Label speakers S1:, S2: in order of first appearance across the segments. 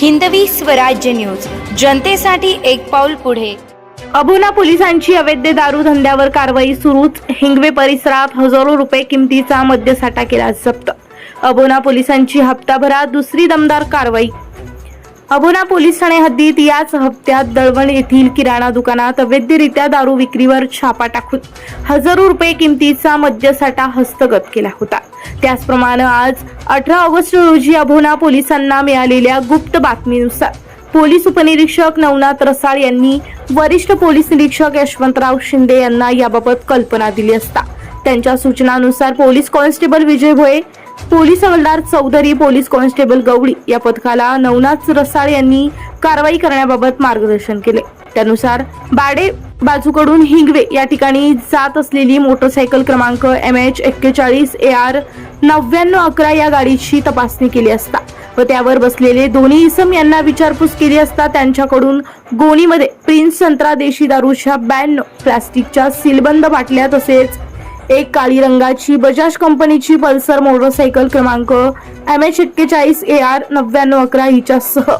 S1: Hindavi Swarajya news. जनतेसाठी एक पाऊल पुढे.
S2: अबुना पोलिसांची अवैध दारू धंद्यावर कारवाई सुरूच. हिंगवे परिसरात हजारो रुपये किमतीचा मद्यसाठा केला जप्त. अबोना पोलिसांची हप्ताभरात दुसरी दमदार कारवाई. अबोना पोलीस ठाणे हद्दीत याच हप्त्यात दळवण येथील किराणा दुकानात अवैधरित्या दारू विक्रीवर छापा टाकून हजारो रुपये किमतीचा मद्यसाठा हस्तगत केला होता. त्याचप्रमाणे आज अठरा ऑगस्ट रोजी अबोना पोलिसांना मिळालेल्या गुप्त बातमीनुसार पोलीस उपनिरीक्षक नवनाथ रसाळ यांनी वरिष्ठ पोलीस निरीक्षक यशवंतराव शिंदे यांना याबाबत कल्पना दिली असता. त्यांच्या सूचनानुसार police constable Vijay Bhoye police हवालदार चौधरी पोलीस कॉन्स्टेबल गवळी या पथकाला नवनाथ रसाळ यांनी कारवाई करण्याबाबत मार्गदर्शन केले. त्यानुसार बाडे बाजूकडून हिंगवे या ठिकाणी जात असलेली मोटरसायकल क्रमांक एम एच एक्केचाळीस ए आर नव्याण्णव अकरा या गाडीची तपासणी केली असता व त्यावर बसलेले दोन्ही इसम यांना विचारपूस केली असता त्यांच्याकडून गोणीमध्ये प्रिन्स संत्रा देशी दारूच्या ब्याण्णव प्लास्टिकच्या सीलबंद बाटल्या तसेच एक काळी रंगाची बजाज कंपनीची पल्सर मोटरसायकल क्रमांक एम एच एक्केचाळीस ए आर नव्याण्णव अकरा हिच्यासह.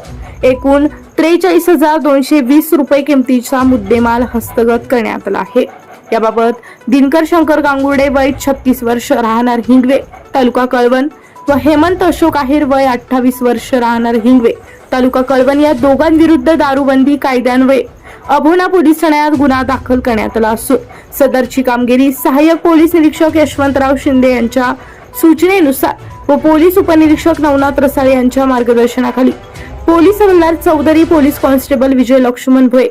S2: एकूण त्रेचाळीस हजार दोनशे वीस रुपये किमतीचा मुद्देमाल हस्तगत करण्यात आला आहे. याबाबत दिनकर शंकर गांगुर्डे वय छत्तीस वर्ष राहणार हिंगवे तालुका कळवण व हेमंत अशोक आहेर वय अठ्ठावीस वर्ष राहणार हिंगवे तालुका कळवण या दोघांविरुद्ध दारूबंदी कायद्यान्वये अभोना पोलीस ठाण्यात गुन्हा दाखल करण्यात आला असून सदरची कामगिरी सहाय्यक पोलीस निरीक्षक यशवंतराव शिंदे यांच्या सूचनेनुसार व पोलीस उपनिरीक्षक नवनाथ रसाळे यांच्या मार्गदर्शनाखाली. पोलीस हवालदार Chaudhari police constable Vijay Laxman Bhoye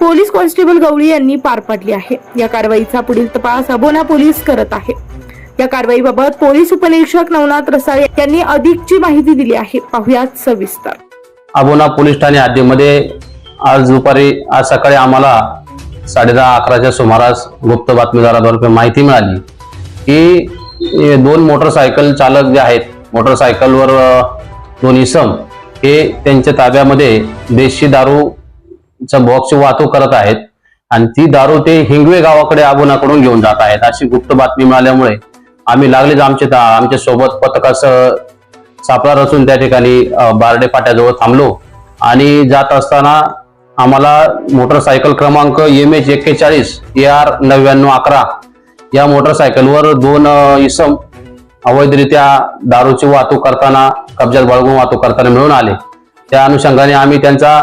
S2: police constable Gawali यांनी पार पाडली आहे. या कारवाईचा पुढील तपास अबोना पोलीस करत आहे. या कारवाईबाबत पोलीस उपनिरीक्षक नवनाथ रसाळे यांनी अधिकची माहिती दिली आहे. पाहुयात सविस्तर.
S3: अबोना पोलीस ठाणे हद्दीमध्ये आज दुपारी आज सकाळी आम्हाला साडे दहा अकराच्या सुमारास गुप्त बातमीदाराद्वारे माहिती मिळाली की दोन मोटरसायकल चालक जे आहेत मोटरसायकलवर दोन इसम हे त्यांच्या ताब्यामध्ये देशी दारूचा बॉक्सची वाहतूक करत आहेत आणि ती दारू ते हिंगवे गावाकडे आबोनाकडून घेऊन जात आहेत. अशी गुप्त बातमी मिळाल्यामुळे आम्ही लागलेच आमचे आमच्यासोबत पथकासह सापळा रचून त्या ठिकाणी बारडे फाट्याजवळ थांबलो आणि जात असताना आम्हाला मोटरसायकल क्रमांक एम एच एक्केचाळीस ए आर नव्याण्णव अकरा या मोटरसायकलवर दोन इसम अवैधरित्या दारूची वाहतूक करताना कब्जात बाळगून वाहतूक करताना मिळून आले. त्या अनुषंगाने आम्ही त्यांचा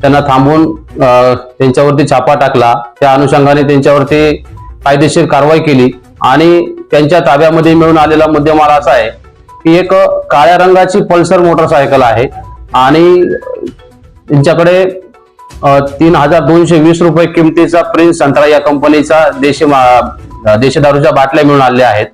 S3: त्यांना थांबून त्यांच्यावरती छापा टाकला. त्या अनुषंगाने त्यांच्यावरती कायदेशीर कारवाई केली आणि त्यांच्या ताब्यामध्ये मिळून आलेला मुद्देमाल असा आहे की एक काळ्या रंगाची पल्सर मोटरसायकल आहे आणि त्यांच्याकडे तीन हजार दोनशे वीस रुपये किमतीचा प्रिन्स संत्रा या कंपनीचा देशी मा- देशी दारूच्या बाटल्या मिळून आलेल्या आहेत.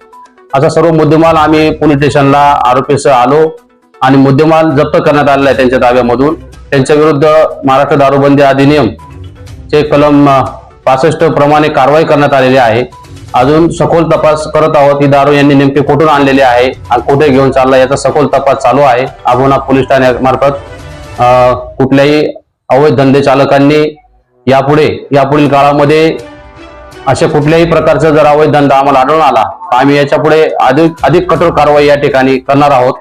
S3: असा सर्व मुद्देमाल आम्ही पोलीस स्टेशनला आरोपीसह आलो आणि मुद्देमाल जप्त करण्यात आलेला आहे त्यांच्या ताब्यामधून. त्यांच्या विरुद्ध महाराष्ट्र दारूबंदी अधिनियम चे कलम पासष्ट प्रमाणे कारवाई करण्यात आलेली आहे. अजून सखोल तपास करत आहोत. ही दारू यांनी नेमके कुठून आणलेले आहे आणि कुठे घेऊन चालला याचा सखोल तपास चालू आहे. अबोना पोलीस ठाण्यामार्फत. कुठल्याही अवैध धंदे चालकांनी यापुढे यापुढील काळामध्ये अशा कुठल्याही प्रकारचा जर अवैध धंदा आम्हाला आढळून आला तर आम्ही याच्यापुढे अधिक अधिक कठोर कारवाई या ठिकाणी करणार आहोत.